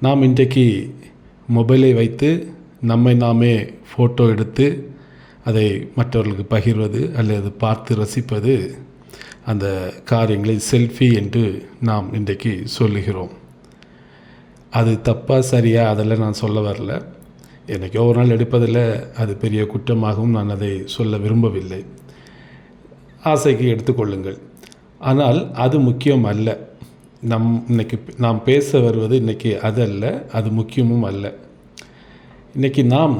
நாம் இன்றைக்கு மொபைலை வைத்து நம்மை நாமே ஃபோட்டோ எடுத்து அதை மற்றவர்களுக்கு பகிர்வது அல்லது பார்த்து ரசிப்பது அந்த காரியங்களை செல்ஃபி என்று நாம் இன்றைக்கு சொல்லுகிறோம். அது தப்பாக சரியா அதெல்லாம் நான் சொல்ல வரல. எனக்கு ஒரு நாள் எடுப்பதில் அது பெரிய குற்றமாகவும் நான் அதை சொல்ல விரும்பவில்லை. ஆசைக்கு எடுத்துக்கொள்ளுங்கள். ஆனால் அது முக்கியம் அல்ல. நம் இன்னைக்கு நாம் பேச வருவது இன்றைக்கி அது அல்ல அது முக்கியமும் அல்ல. இன்னைக்கு நாம்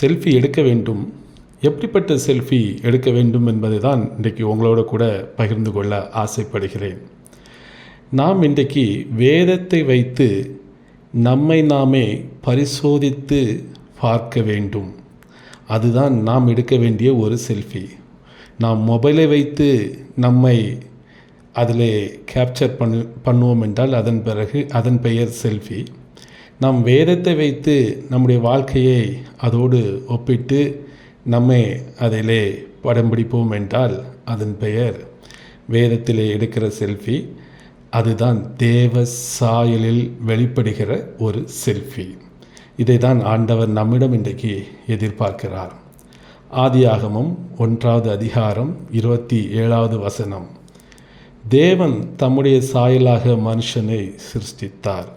செல்ஃபி எடுக்க வேண்டும். எப்படிப்பட்ட செல்ஃபி எடுக்க வேண்டும் என்பதை தான் இன்றைக்கி உங்களோட கூட பகிர்ந்து கொள்ள ஆசைப்படுகிறேன். நாம் இன்றைக்கு வேதத்தை வைத்து நம்மை நாமே பரிசோதித்து பார்க்க வேண்டும். அதுதான் நாம் எடுக்க வேண்டிய ஒரு செல்ஃபி. நாம் மொபைலை வைத்து நம்மை அதில் கேப்சர் பண்ணு பண்ணுவோம் என்றால் அதன் பிறகு அதன் பெயர் செல்ஃபி நாம் வேதத்தை வைத்து நம்முடைய வாழ்க்கையை அதோடு ஒப்பிட்டு நம்மை அதிலே படம் பிடிப்போம் என்றால் அதன் பெயர் வேதத்திலே எடுக்கிற செல்ஃபி அதுதான் தேவ சாயலில் வெளிப்படுகிற ஒரு செல்ஃபி இதை தான் ஆண்டவர் நம்மிடம் இன்றைக்கு எதிர்பார்க்கிறார். ஆதியாகமும் ஒன்றாவது அதிகாரம் இருபத்தி ஏழாவது வசனம். தேவன் தம்முடைய சாயலாக மனுஷனை சிருஷ்டித்தார்.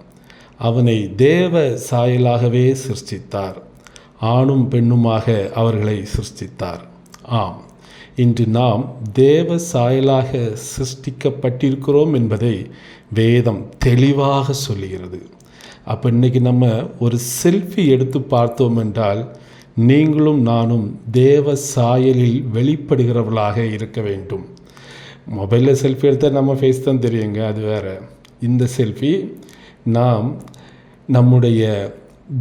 அவனை தேவ சாயலாகவே சிருஷ்டித்தார். ஆணும் பெண்ணுமாக அவர்களை சிருஷ்டித்தார். ஆம் இன்று நாம் தேவ சாயலாக சிருஷ்டிக்கப்பட்டிருக்கிறோம் என்பதை வேதம் தெளிவாக சொல்லுகிறது. அப்போ இன்றைக்கி நம்ம ஒரு செல்ஃபி எடுத்து பார்த்தோம் என்றால் நீங்களும் நானும் தேவ சாயலில் வெளிப்படுகிறவர்களாக இருக்க வேண்டும். மொபைலில் செல்ஃபி எடுத்தால் நம்ம ஃபேஸ் தான் தெரியுங்க அது வேறு. இந்த செல்ஃபி நாம் நம்முடைய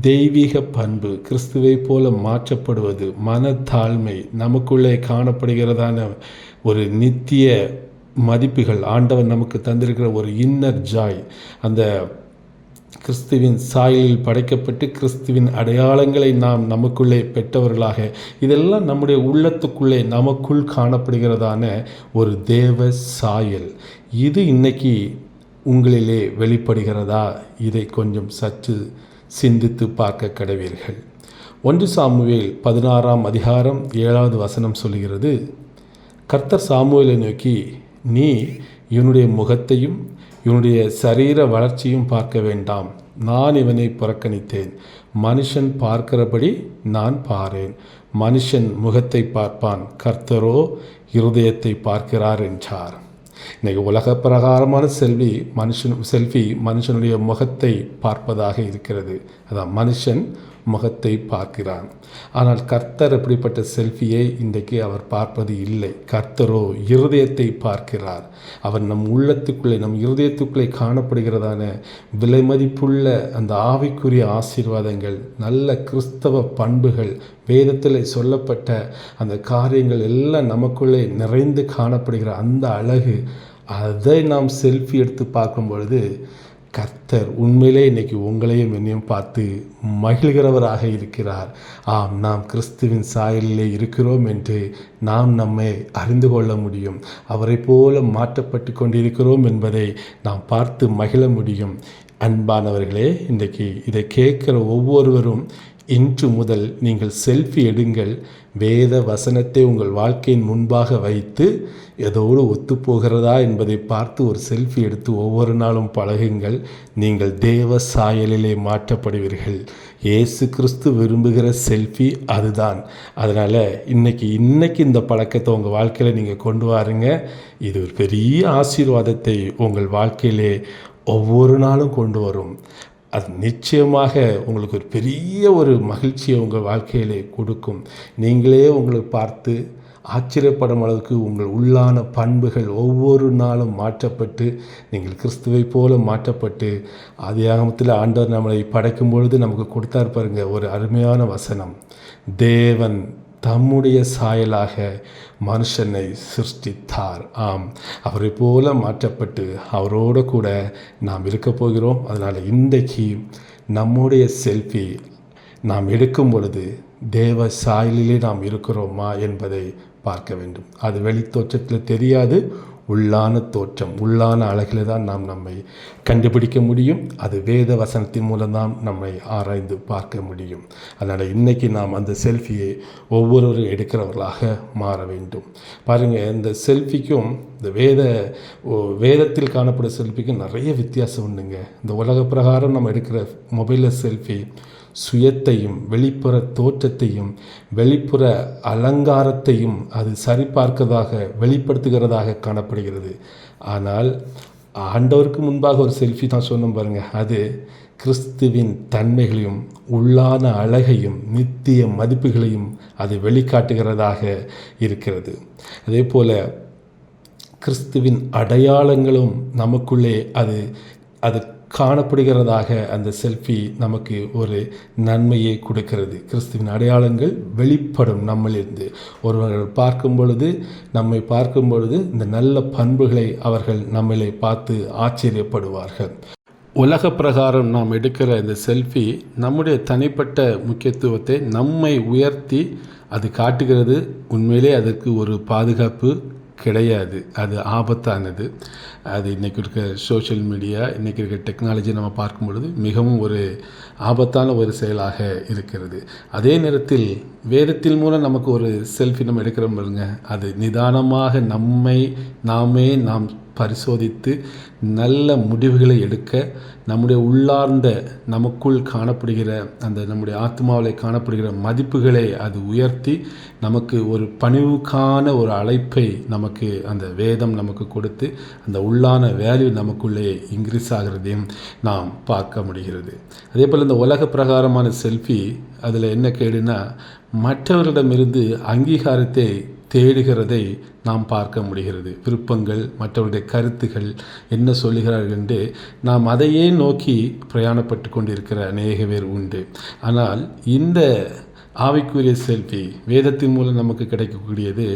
தெய்வீக பண்பு கிறிஸ்துவை போல மாற்றப்படுவது மனத்தாழ்மை நமக்குள்ளே காணப்படுகிறதான ஒரு நித்திய மதிப்புகள் ஆண்டவன் நமக்கு தந்திருக்கிற ஒரு இன்னர் ஜாய் அந்த கிறிஸ்துவின் சாயலில் படைக்கப்பட்டு கிறிஸ்துவின் அடையாளங்களை நாம் நமக்குள்ளே பெற்றவர்களாக இதெல்லாம் நம்முடைய உள்ளத்துக்குள்ளே நமக்குள் காணப்படுகிறதான ஒரு தேவ சாயல். இது இன்னைக்கு உங்களிலே வெளிப்படுகிறதா? இதை கொஞ்சம் சற்று சிந்தித்து பார்க்க கடவீர்கள். ஒன்று சாமுவேல் பதினாறாம் அதிகாரம் ஏழாவது வசனம் சொல்கிறது கர்த்தர் சாமுவேலை நோக்கி நீ இவனுடைய முகத்தையும் இவனுடைய சரீர வளர்ச்சியும் பார்க்க வேண்டாம். நான் இவனை புறக்கணித்தேன். மனுஷன் பார்க்கிறபடி நான் பாரேன். மனுஷன் முகத்தை பார்ப்பான். கர்த்தரோ இருதயத்தை பார்க்கிறார் என்றார். இன்றைக்கு உலக பிரகாரமான செல்வி மனுஷன் செல்ஃபி மனுஷனுடைய முகத்தை பார்ப்பதாக இருக்கிறது. அதான் மனுஷன் முகத்தை பார்க்கிறான். ஆனால் கர்த்தர் அப்படிப்பட்ட செல்ஃபியை இன்றைக்கு அவர் பார்ப்பது இல்லை. கர்த்தரோ இருதயத்தை பார்க்கிறார். அவர் நம் உள்ளத்துக்குள்ளே நம் இருதயத்துக்குள்ளே காணப்படுகிறதான விலை மதிப்புள்ள அந்த ஆவிக்குரிய ஆசீர்வாதங்கள் நல்ல கிறிஸ்தவ பண்புகள் வேதத்தில் சொல்லப்பட்ட அந்த காரியங்கள் எல்லாம் நமக்குள்ளே நிறைந்து காணப்படுகிற அந்த அழகு அதை நாம் செல்ஃபி எடுத்து பார்க்கும் பொழுது கர்த்தர் உண்மையிலே இன்னைக்கு உங்களையும் என்னையும் பார்த்து மகிழ்கிறவராக இருக்கிறார். ஆம் நாம் கிறிஸ்துவின் சாயலிலே இருக்கிறோம் என்று நாம் நம்மை அறிந்து கொள்ள முடியும். அவரை போல மாற்றப்பட்டு கொண்டிருக்கிறோம் என்பதை நாம் பார்த்து மகிழ முடியும். அன்பானவர்களே இன்றைக்கு இதை கேட்குற ஒவ்வொருவரும் இன்று முதல் நீங்கள் செல்ஃபி எடுங்கள். வேத வசனத்தை உங்கள் வாழ்க்கையின் முன்பாக வைத்து எதோடு ஒத்துப்போகிறதா என்பதை பார்த்து ஒரு செல்ஃபி எடுத்து ஒவ்வொரு நாளும் பழகுங்கள். நீங்கள் தேவ சாயலிலே மாற்றப்படுவீர்கள். இயேசு கிறிஸ்து விரும்புகிற செல்ஃபி அதுதான். அதனால் இன்னைக்கு இன்னைக்கு இந்த பழக்கத்தை உங்கள் வாழ்க்கையில் நீங்கள் கொண்டு வாருங்க. இது ஒரு பெரிய ஆசீர்வாதத்தை உங்கள் வாழ்க்கையிலே ஒவ்வொரு நாளும் கொண்டு வரும். அது நிச்சயமாக உங்களுக்கு ஒரு பெரிய ஒரு மகிழ்ச்சியை உங்கள் வாழ்க்கையிலே கொடுக்கும். நீங்களே உங்களை பார்த்து ஆச்சரியப்படும் அளவுக்கு உங்கள் உள்ளான பண்புகள் ஒவ்வொரு நாளும் மாற்றப்பட்டு நீங்கள் கிறிஸ்துவை போல மாற்றப்பட்டு ஆதியாகமத்தில் ஆண்டவர் நம்மளை படைக்கும் பொழுது நமக்கு கொடுத்தார் பாருங்க ஒரு அருமையான வசனம். தேவன் தம்முடைய சாயலாக மனுஷனை சிருஷ்டித்தார். ஆம். அவரை போல மாற்றப்பட்டு அவரோடு கூட நாம் இருக்க போகிறோம். அதனால் இன்றைக்கு நம்முடைய செல்ஃபி நாம் எடுக்கும் பொழுது தேவ சாயலிலே நாம் இருக்கிறோமா என்பதை பார்க்க வேண்டும். அது வெளித்தோற்றத்தில் தெரியாது உள்ளான தோற்றம் உள்ளான அழகில் தான் நாம் நம்மை கண்டுபிடிக்க முடியும். அது வேத வசனத்தின் மூலம்தான் நம்மை ஆராய்ந்து பார்க்க முடியும். அதனால் இன்றைக்கி நாம் அந்த செல்ஃபியை ஒவ்வொருவரும் எடுக்கிறவர்களாக மாற வேண்டும். பாருங்கள் இந்த செல்ஃபிக்கும் இந்த வேத ஓ, வேதத்தில் காணப்படும் செல்ஃபிக்கும் நிறைய வித்தியாசம் உண்டுங்க. இந்த உலக பிரகாரம் நம்ம எடுக்கிற மொபைலில் செல்ஃபி சுயத்தையும் வெளிப்புற தோற்றத்தையும் வெளிப்புற அலங்காரத்தையும் அது சரிபார்க்கதாக வெளிப்படுத்துகிறதாக காணப்படுகிறது. ஆனால் ஆண்டவருக்கு முன்பாக ஒரு செல்ஃபி தான் சொன்னோம் பாருங்கள் அது கிறிஸ்துவின் தன்மைகளையும் உள்ளான அழகையும் நித்திய மதிப்புகளையும் அது வெளிக்காட்டுகிறதாக இருக்கிறது. அதே போல் கிறிஸ்துவின் அடையாளங்களும் நமக்குள்ளே அது அது காணப்படுகிறதாக அந்த செல்ஃபி நமக்கு ஒரு நன்மையை கொடுக்கிறது. கிறிஸ்துவின் அடையாளங்கள் வெளிப்படும் நம்மளிருந்து. ஒருவர்கள் பார்க்கும் பொழுது நம்மை பார்க்கும் பொழுது இந்த நல்ல பண்புகளை அவர்கள் நம்மளை பார்த்து ஆச்சரியப்படுவார்கள். உலக பிரகாரம் நாம் எடுக்கிற இந்த செல்ஃபி நம்முடைய தனிப்பட்ட முக்கியத்துவத்தை நம்மை உயர்த்தி அது காட்டுகிறது. உண்மையிலே அதற்கு ஒரு பாதுகாப்பு கிடையாது. அது ஆபத்தானது. அது இன்றைக்கி இருக்க சோஷியல் மீடியா இன்றைக்கி இருக்க டெக்னாலஜி நம்ம பார்க்கும் பொழுது மிகவும் ஒரு ஆபத்தான ஒரு செயலாக இருக்கிறது. அதே நேரத்தில் வேதத்தின் மூலம் நமக்கு ஒரு செல்ஃபி நம்ம எடுக்கிறோம் பாருங்க. அது நிதானமாக நம்மை நாமே நாம் பரிசோதித்து நல்ல முடிவுகளை எடுக்க நம்முடைய உள்ளார்ந்த நமக்குள் காணப்படுகிற அந்த நம்முடைய ஆத்மாவில் காணப்படுகிற மதிப்புகளை அது உயர்த்தி நமக்கு ஒரு பணிவுக்கான ஒரு அழைப்பை நமக்கு அந்த வேதம் நமக்கு கொடுத்து அந்த உள்ளான வேல்யூ நமக்குள்ளே இன்க்ரீஸ் ஆகிறதையும் நாம் பார்க்க முடிகிறது. அதே போல் இந்த உலக பிரகாரமான செல்ஃபி அதில் என்ன கேடுனா மற்றவர்களிடமிருந்து அங்கீகாரத்தை தேடுகிறதை நாம் பார்க்க முடிகிறது. விருப்பங்கள் மற்றவருடைய கருத்துகள் என்ன சொல்லுகிறார்கள் என்று நாம் அதையே நோக்கி பிரயாணப்பட்டு கொண்டிருக்கிற அநேக பேர் உண்டு. ஆனால் இந்த ஆவிக்குரிய செல்ஃபி வேதத்தின் மூலம் நமக்கு கிடைக்கக்கூடியது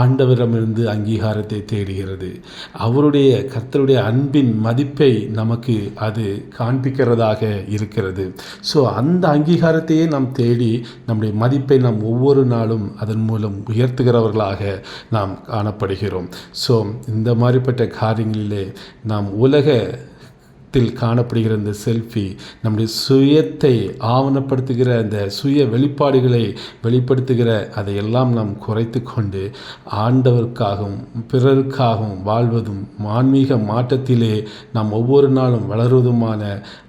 ஆண்டவரிடமிருந்து அங்கீகாரத்தை தேடுகிறது. அவருடைய கர்த்தருடைய அன்பின் மதிப்பை நமக்கு அது காண்பிக்கிறதாக இருக்கிறது. ஸோ அந்த அங்கீகாரத்தையே நாம் தேடி நம்முடைய மதிப்பை நாம் ஒவ்வொரு நாளும் அதன் மூலம் உயர்த்துகிறவர்களாக நாம் காணப்படுகிறோம். ஸோ இந்த மாதிரிப்பட்ட காரியங்களிலே நாம் உலக த்தில் காணப்படுகிற இந்த செல்ஃபி நம்முடைய சுயத்தை ஆவணப்படுத்துகிற அந்த சுய வெளிப்பாடுகளை வெளிப்படுத்துகிற அதையெல்லாம் நாம் குறைத்து கொண்டு ஆண்டவருக்காகவும் பிறருக்காகவும் வாழ்வதும் ஆன்மீக மாற்றத்திலே நாம் ஒவ்வொரு நாளும் வளருவதுமான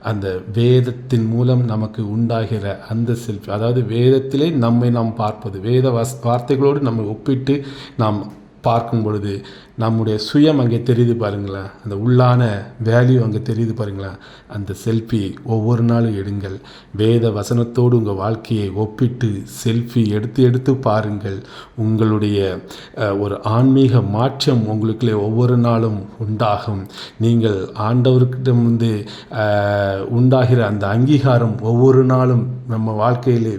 அந்த வேதத்தின் மூலம் நமக்கு உண்டாகிற அந்த செல்ஃபி அதாவது வேதத்திலே நம்மை நாம் பார்ப்பது வேத வார்த்தைகளோடு நம்மை ஒப்பிட்டு நாம் பார்க்கும் பொழுது நம்முடைய சுயம் அங்கே தெரியுது பாருங்களேன். அந்த உள்ளான வேல்யூ அங்கே தெரியுது பாருங்களேன். அந்த செல்ஃபி ஒவ்வொரு நாளும் எடுங்கள். வேத வசனத்தோடு உங்கள் வாழ்க்கையை ஒப்பிட்டு செல்ஃபி எடுத்து எடுத்து பாருங்கள். உங்களுடைய ஒரு ஆன்மீக மாற்றம் உங்களுக்குள்ளே ஒவ்வொரு நாளும் உண்டாகும். நீங்கள் ஆண்டவர்கிட்ட வந்து உண்டாகிற அந்த அங்கீகாரம் ஒவ்வொரு நாளும் நம்ம வாழ்க்கையிலே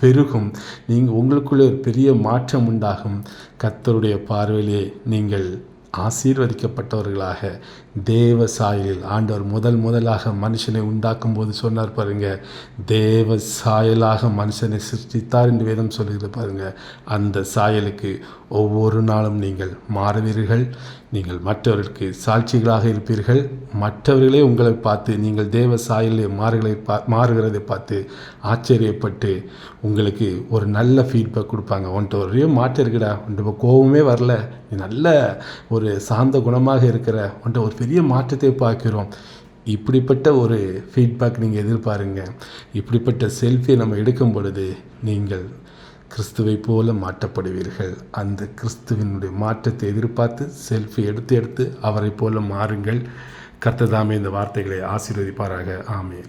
பெருகும். நீங்கள் உங்களுக்குள்ளே ஒரு பெரிய மாற்றம் உண்டாகும். கத்தருடைய பார்வையிலே நீங்கள் ஆசீர்வதிக்கப்பட்டவர்களாக தேவ சாயலில் ஆண்டவர் முதல் முதலாக மனுஷனை உண்டாக்கும் போது சொன்னார் பாருங்க. தேவ சாயலாக மனுஷனை சிருஷ்டித்தார் என்று வேதம் சொல்கிறது பாருங்க. அந்த சாயலுக்கு ஒவ்வொரு நாளும் நீங்கள் மாறுவீர்கள். நீங்கள் மற்றவர்களுக்கு சாட்சிகளாக இருப்பீர்கள். மற்றவர்களே உங்களை பார்த்து நீங்கள் தேவ சாயலே மாறுகளை பா மாறுகிறதை பார்த்து ஆச்சரியப்பட்டு உங்களுக்கு ஒரு நல்ல ஃபீட்பேக் கொடுப்பாங்க. உன்ட்ட ஒரே மாற்றம் இருக்குடா. உன்ட்டு கோபமே வரல. நீ நல்ல ஒரு சாந்த குணமாக இருக்கிற. உன்ட்ட ஒரு பெரிய மாற்றத்தை பார்க்கிறோம். இப்படிப்பட்ட ஒரு ஃபீட்பேக் நீங்கள் எதிர்பாருங்க. இப்படிப்பட்ட செல்ஃபியை நம்ம எடுக்கும் பொழுது நீங்கள் கிறிஸ்துவை போல மாற்றப்படுவீர்கள். அந்த கிறிஸ்துவினுடைய மாற்றத்தை எதிர்பார்த்து செல்ஃபி எடுத்து எடுத்து அவரை போல மாறுங்கள். கர்த்ததாமே இந்த வார்த்தைகளை ஆசீர்வதிப்பாராக. ஆமே